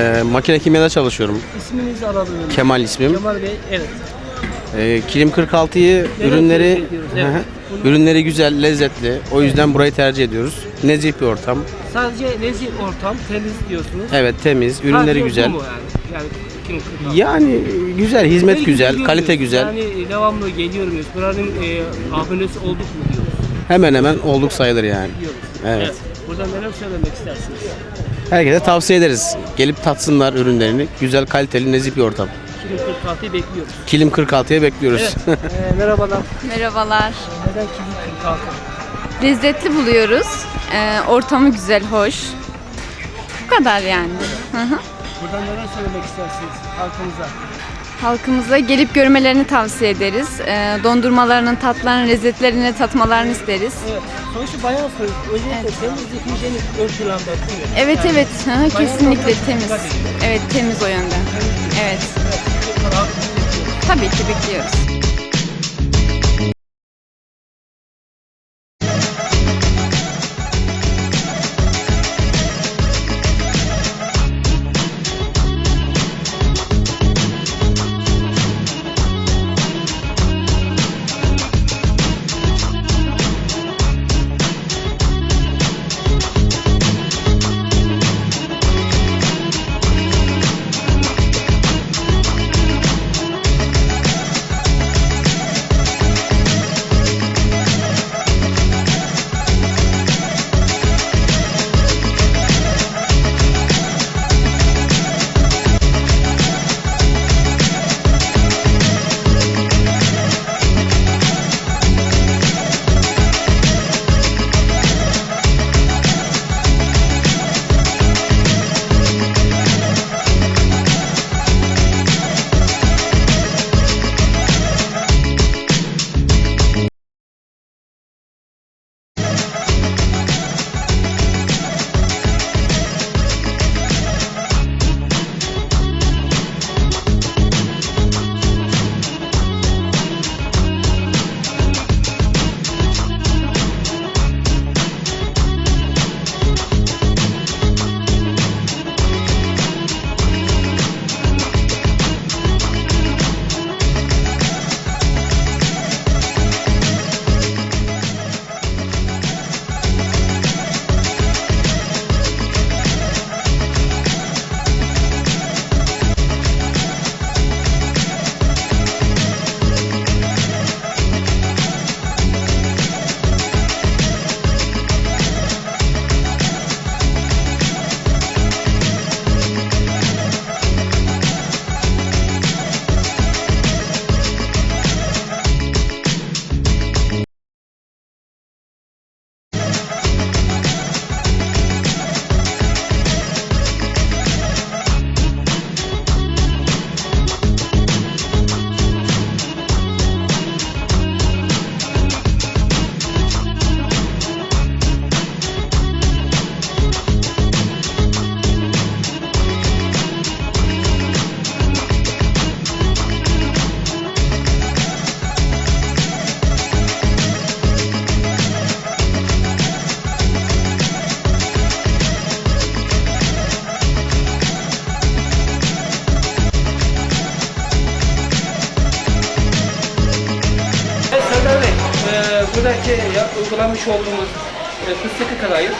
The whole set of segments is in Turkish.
Ee, makine kimyada çalışıyorum. İsminizi miyim? Kemal ismim. Kemal Bey, evet. Ee, Kilim 46'yı Evet, ürünleri evet, evet. Hı hı. ürünleri güzel, lezzetli. O yüzden burayı tercih ediyoruz. Nezih bir ortam. Sadece nezih ortam, temiz diyorsunuz. Evet, temiz, ürünleri Sadece bu güzel. mu yani? Yani kim kırk Yani güzel, hizmet Peki, güzel, geliyor kalite güzel. Yani devamlı geliyor muyuz? Buranın e, abonesi olduk mu diyoruz? Hemen hemen olduk sayılır yani. Diyoruz. Evet. Buradan neler söylemek istersiniz? Herkese tavsiye ederiz. Gelip tatsınlar ürünlerini. Güzel, kaliteli, nezih bir ortam. Kilim 46'yı bekliyoruz. Kilim 46'ya bekliyoruz. Evet. e, merhabalar. Merhabalar. Neden Kilim 46? Lezzetli buluyoruz. Ee, ortamı güzel, hoş. Bu kadar yani. Hı hı. Buradan neler söylemek istersiniz halkımıza? Halkımıza gelip görmelerini tavsiye ederiz. Ee, dondurmalarının, tatlarının, lezzetlerini tatmalarını isteriz. Evet. Sonuçta bayansınız. Özellikle temizlik, hijyenik ön planda değil mi? Evet Yani evet, bayan kesinlikle temiz. Evet, temiz o yönden. Evet, Evet. Tabii ki bekliyoruz. Uygulamış olduğumuz e, fıstıklı kadayıf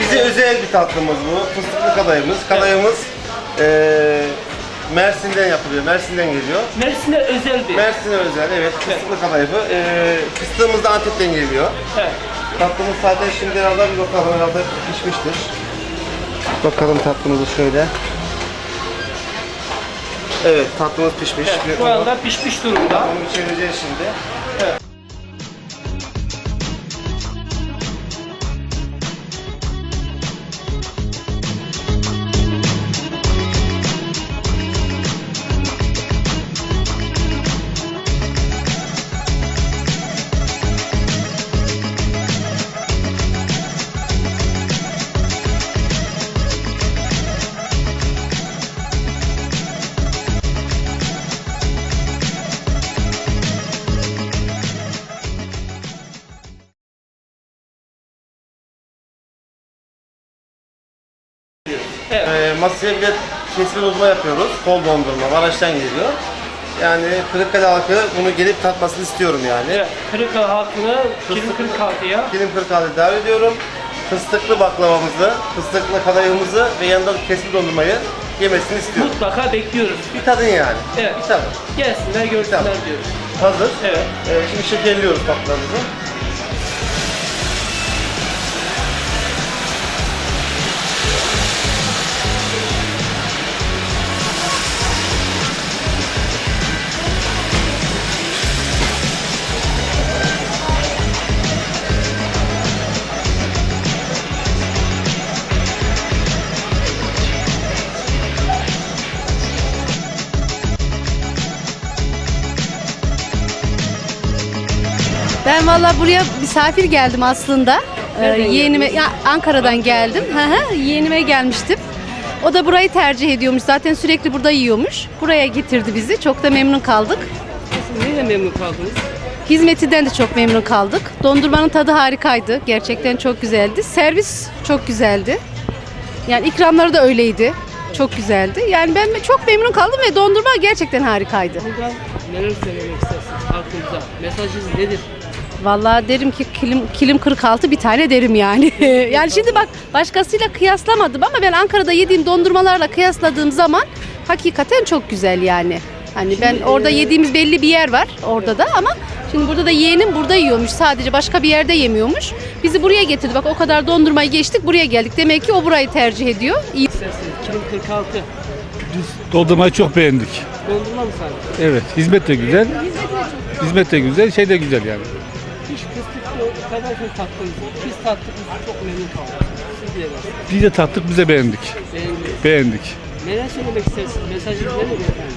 Bize özel bir tatlımız bu. Fıstıklı kadayımız. Kadayımız eee Mersin'den yapılıyor. Mersin'den geliyor. Mersin'e özel bir. Mersin'e özel evet fıstıklı kadayıfı. Eee fıstığımız da Antep'ten geliyor. Evet. Tatlımız zaten şimdi herhalde bir bakalım herhalde pişmiştir. Bakalım tatlımızı şöyle. Evet tatlımız pişmiş. Evet, Bir şu anda pişmiş durumda. Onu çevireceğiz şimdi. Evet. Ee, masaya bir de kesme dondurma yapıyoruz. Kol dondurma. Maraş'tan geliyor. Yani Kırıkkale halkı bunu gelip tatmasını istiyorum yani. Evet, Kırıkkale halkını Kilim 46'ya Kilim Kırıkkale'de davet ediyorum. Fıstıklı baklavamızı, fıstıklı kadayıfımızı ve yanında kesme dondurmayı yemesini istiyorum. mutlaka bekliyoruz. Bir tadın yani. Evet. Bir tadın. Gelsinler görsünler diyoruz. Hazır. Evet. Ee, şimdi şekerliyoruz baklavamızı. Buraya misafir geldim aslında. Ee, yeğenime, ya Ankara'dan geldim. Hı hı, yeğenime gelmiştim. O da burayı tercih ediyormuş. Zaten sürekli burada yiyormuş. Buraya getirdi bizi. Çok da memnun kaldık. Neyle memnun kaldınız? Hizmetinden de çok memnun kaldık. Dondurmanın tadı harikaydı. Gerçekten çok güzeldi. Servis çok güzeldi. Yani ikramları da öyleydi. Çok güzeldi. Yani ben çok memnun kaldım ve dondurma gerçekten harikaydı. Buradan neler söylemek istersiniz halkımıza? Mesajınız nedir? Vallahi derim ki kilim, kilim 46 bir tane derim yani. yani şimdi bak başkasıyla kıyaslamadım ama ben Ankara'da yediğim dondurmalarla kıyasladığım zaman hakikaten çok güzel yani. Hani ben orada yediğimiz belli bir yer var orada da ama şimdi burada da yeğenim burada yiyormuş sadece başka bir yerde yemiyormuş. Bizi buraya getirdi bak o kadar dondurmayı geçtik buraya geldik. Demek ki o burayı tercih ediyor. İyi. Kilim 46. Dondurmayı çok beğendik. Dondurma mı sadece? Evet, hizmet de güzel. Hizmet de güzel, şey de güzel yani. Hiç fıstıklı kadayıfı tattınız. Biz tattık, biz çok memnun kaldık. Siz neler? Biz de tattık, biz de beğendik. Beğendiniz. Beğendik. Neler söylemek istersiniz? Mesajınız nedir efendim?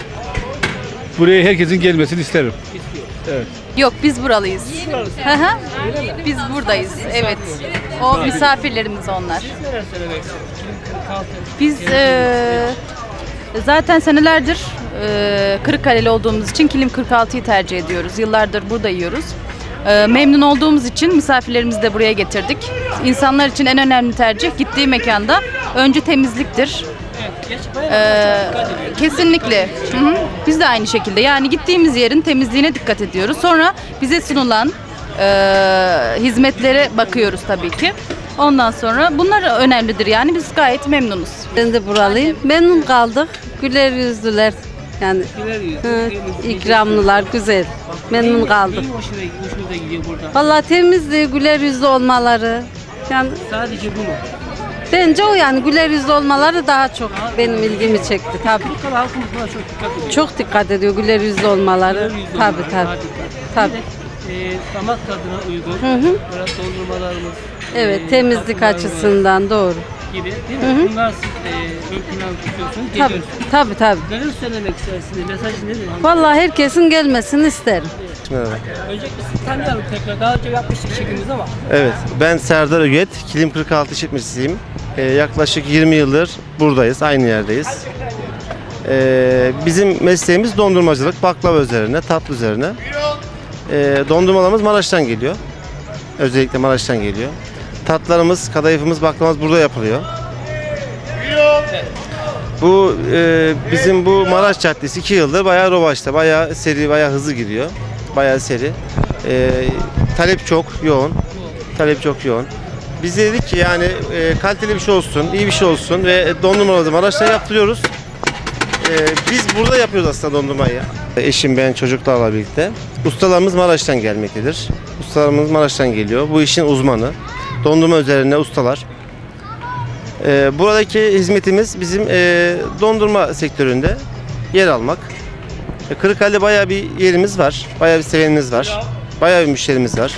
Buraya herkesin gelmesini isterim. İstiyor. Yok biz buralıyız. Hı hı. biz buradayız. Evet. O misafirlerimiz onlar. Siz neler söylemek istersiniz? Kilim 46. Biz eee, zaten senelerdir eee Kırıkkaleli olduğumuz için Kilim 46'yı tercih ediyoruz. Yıllardır burada yiyoruz. Eee, memnun olduğumuz için misafirlerimizi de buraya getirdik. İnsanlar için en önemli tercih gittiği mekanda önce temizliktir. Ee, kesinlikle. Hı hı. Biz de aynı şekilde. Yani gittiğimiz yerin temizliğine dikkat ediyoruz. Sonra bize sunulan e, hizmetlere bakıyoruz tabii ki. Ondan sonra bunlar önemlidir yani biz gayet memnunuz. Ben de buralıyım. Memnun kaldık. Güler yüzlüler. Yani hı, ikramlılar güzel. Memnun kaldık. neyin hoşuna, hoşunuza gidiyor burada? Vallahi temizliği, güler yüzlü olmaları. Yani Sadece bu mu? bence o yani güler yüzlü olmaları daha çok benim ilgimi çekti tabii. Kırıkkale halkımız buna çok dikkat ediyor. Çok dikkat ediyor güler yüzlü olmaları. Yüzlü Tabii olmaları, tabii. daha dikkat. Tabii. Bir de, e, damak tadına uygun. Hı hı. Dondurmalarımız. Evet e, temizlik tatlılarımız açısından doğru. Gibi değil mi? Bunlar siz e, ön plan tutuyorsunuz, Tabii geliyorsunuz. tabii tabii. Neler söylemek istersiniz? Mesaj nedir? Vallahi herkesin gelmesini isterim. Merhaba. Öncelikle sizi tanıyalım tekrar. Daha önce yapmıştık çekimiz ama. Evet, ben Serdar Öget, Kilim 46 işletmecisiyim. Ee, yaklaşık 20 yıldır buradayız, aynı yerdeyiz. Ee, bizim mesleğimiz dondurmacılık, baklava üzerine, tatlı üzerine. Ee, dondurmalarımız Maraş'tan geliyor. Özellikle Maraş'tan geliyor. Tatlarımız, kadayıfımız, baklavamız burada yapılıyor. Bu e, bizim bu Maraş Caddesi 2 yıldır bayağı rovaşta, bayağı seri, bayağı hızlı gidiyor. Bayağı seri. E, talep çok yoğun. Talep çok yoğun. Biz de dedik ki yani e, kaliteli bir şey olsun, iyi bir şey olsun ve dondurmaları Maraş'ta yaptırıyoruz. E, biz burada yapıyoruz aslında dondurmayı. Eşim ben çocuklarla birlikte. Ustalarımız Maraş'tan gelmektedir. Ustalarımız Maraş'tan geliyor. Bu işin uzmanı. Dondurma üzerine ustalar. Ee, buradaki hizmetimiz bizim e, dondurma sektöründe yer almak. E, Kırıkkale'de bayağı bir yerimiz var, bayağı bir sevenimiz var, bayağı bir müşterimiz var.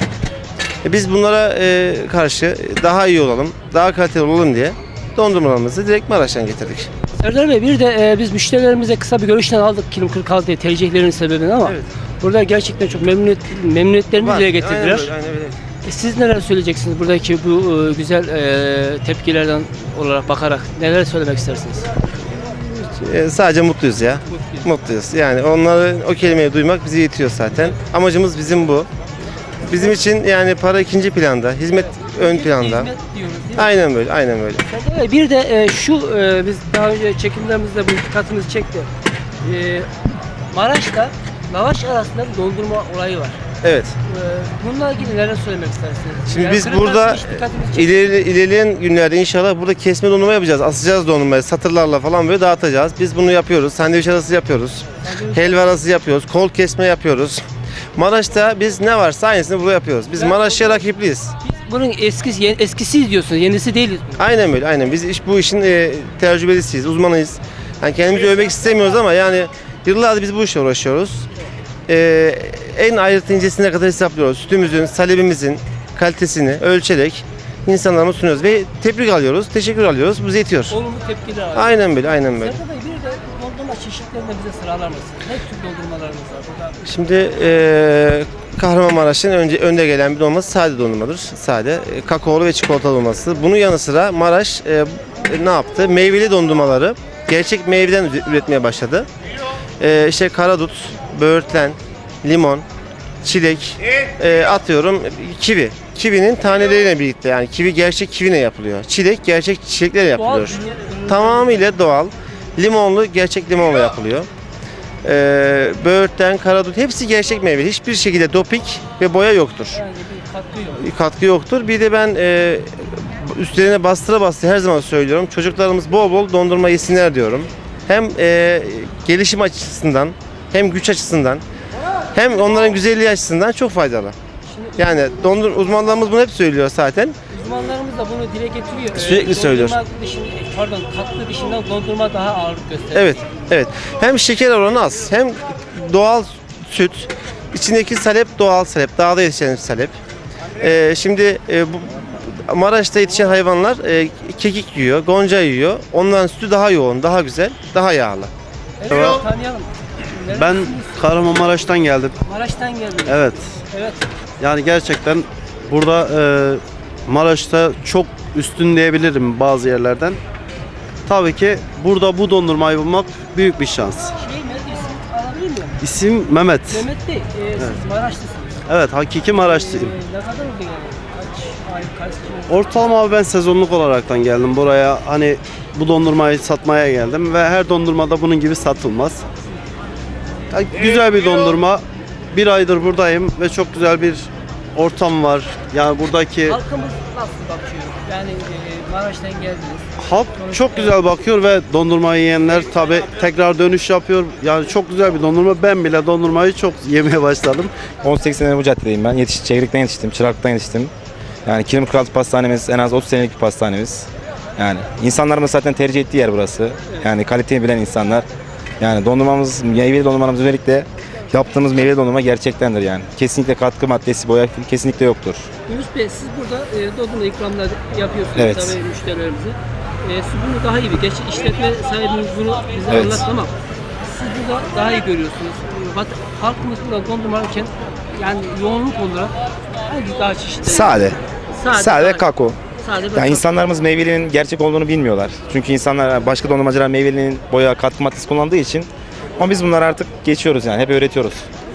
E, biz bunlara e, karşı daha iyi olalım, daha kaliteli olalım diye dondurmalarımızı direkt Maraş'tan getirdik. Serdar Bey bir de e, biz müşterilerimize kısa bir görüşten aldık Kilim 46'yı tercihlerinin sebebini ama Evet. burada gerçekten çok memnuniyet, memnuniyetlerini Var, dile getirdiler. aynen öyle, aynen öyle. E, Siz neler söyleyeceksiniz buradaki bu e, güzel e, tepkilerden olarak bakarak neler söylemek istersiniz? E, sadece mutluyuz ya. Mutluyuz. Yani onları o kelimeyi duymak bizi yetiyor zaten. Amacımız bizim bu. Bizim için yani para ikinci planda. Hizmet ön planda. Hizmet diyoruz değil mi? Aynen böyle, aynen böyle. Bir de e, şu e, biz daha önce çekimlerimizde bu dikkatimizi çekti. E, Maraş'ta lavaş arasında bir dondurma olayı var. Evet. E, bununla ilgili neler söylemek istersiniz? Şimdi Yani biz burada dikkatimizi çekti. ileri, ilerleyen günlerde inşallah burada kesme dondurma yapacağız. Asacağız dondurmayı satırlarla falan böyle dağıtacağız. Biz bunu yapıyoruz. Sandviç arası yapıyoruz. Helva arası yapıyoruz. Kol kesme yapıyoruz. Maraş'ta biz ne varsa aynısını burada yapıyoruz. Biz Maraş'a rakipliyiz. Bunun eskisi, ye- eskisiyiz diyorsunuz, yenisi değiliz. Aynen böyle, aynen. Biz iş, bu işin e, tecrübelisiyiz, uzmanıyız. Yani kendimizi övmek istemiyoruz ama yani yıllardır biz bu işle uğraşıyoruz. E, en ayrıntı incesine kadar hesaplıyoruz. Sütümüzün, salebimizin kalitesini ölçerek insanlarımıza sunuyoruz ve tebrik alıyoruz, teşekkür alıyoruz. Bu yetiyor. Olumlu tepkiler alıyoruz. Aynen böyle, aynen böyle. Bey bir de dondurma çeşitlerini de bize sıralar mısınız? Ne tür dondurmalarımız var burada? Şimdi e, Kahramanmaraş'ın önce önde gelen bir dondurması sade dondurmadır. Sade, e, kakaolu ve çikolatalı olması. Bunun yanı sıra Maraş e, ne yaptı? Meyveli dondurmaları gerçek meyveden üre- üretmeye başladı. E, işte karadut, böğürtlen, limon, çilek, e, atıyorum kivi. Kivinin taneleriyle birlikte yani kivi gerçek kiviyle yapılıyor. Çilek gerçek çileklerle yapılıyor. Tamamıyla doğal. Limonlu gerçek limonla yapılıyor. Ee, böğürtlen, karadut hepsi gerçek meyve. Hiçbir şekilde dopik ve boya yoktur. Bir katkı yoktur. Bir de ben e, üstlerine bastıra bastıra her zaman söylüyorum. Çocuklarımız bol bol dondurma yesinler diyorum. Hem e, gelişim açısından hem güç açısından hem onların güzelliği açısından çok faydalı. Yani dondur uzmanlarımız bunu hep söylüyor zaten. uzmanlarımız da bunu dile getiriyor. Ee, Sürekli söylüyor. Dondurma dışında, pardon tatlı dışında dondurma daha ağırlık gösteriyor. Evet, evet. Hem şeker oranı az, hem doğal süt, içindeki salep doğal salep, dağda yetişen salep. Ee, şimdi e, bu Maraş'ta yetişen hayvanlar e, kekik yiyor, gonca yiyor. Onların sütü daha yoğun, daha güzel, daha yağlı. Evet, Merhaba. tanıyalım. Ben Neredesiniz? Kahramanmaraş'tan geldim. Maraş'tan geldiniz. Evet. Evet. Yani gerçekten burada e, Maraş'ta çok üstün diyebilirim bazı yerlerden. Tabii ki burada bu dondurmayı bulmak büyük bir şans. Şey mi? İsim alabilir miyim? İsim Mehmet. Mehmet Bey, e, siz Maraşlısınız. Evet, hakiki Maraşlıyım. E, ne kadar oldu yani? Kaç ay, kaç yıl? Ortalama abi ben sezonluk olaraktan geldim buraya. Hani bu dondurmayı satmaya geldim ve her dondurmada bunun gibi satılmaz. Güzel bir dondurma. Bir aydır buradayım ve çok güzel bir ortam var. Yani buradaki Halkımız nasıl bakıyor? Yani e, Maraş'tan geldiniz. Halk çok güzel bakıyor ve dondurmayı yiyenler tabi tekrar dönüş yapıyor. Yani çok güzel bir dondurma. Ben bile dondurmayı çok yemeye başladım. 18 senedir bu caddedeyim ben. Yetiş, çevrekten yetiştim, çıraktan yetiştim. Yani Kilim Kraltı Pastanemiz en az 30 senelik bir pastanemiz. Yani insanlarımız zaten tercih ettiği yer burası. Yani kaliteyi bilen insanlar. Yani dondurmamız, meyveli dondurmamız özellikle yaptığımız meyveli dondurma gerçektendir yani. Kesinlikle katkı maddesi, boya kesinlikle yoktur. Yunus Bey siz burada e, dondurma ikramlar yapıyorsunuz Evet. tabii müşterilerimize. E, siz bunu daha iyi bir, geç işletme sahibiniz bunu bize Evet. anlattı ama siz burada daha iyi görüyorsunuz. Bak, halkımız burada dondurma alırken yani yoğunluk olarak hangi daha çeşitli? Sade. Sade, Sade kakao. Sade Yani insanlarımız meyvelinin gerçek olduğunu bilmiyorlar. Çünkü insanlar başka dondurmacılar meyvelinin boya katkı maddesi kullandığı için ama biz bunları artık geçiyoruz yani hep öğretiyoruz.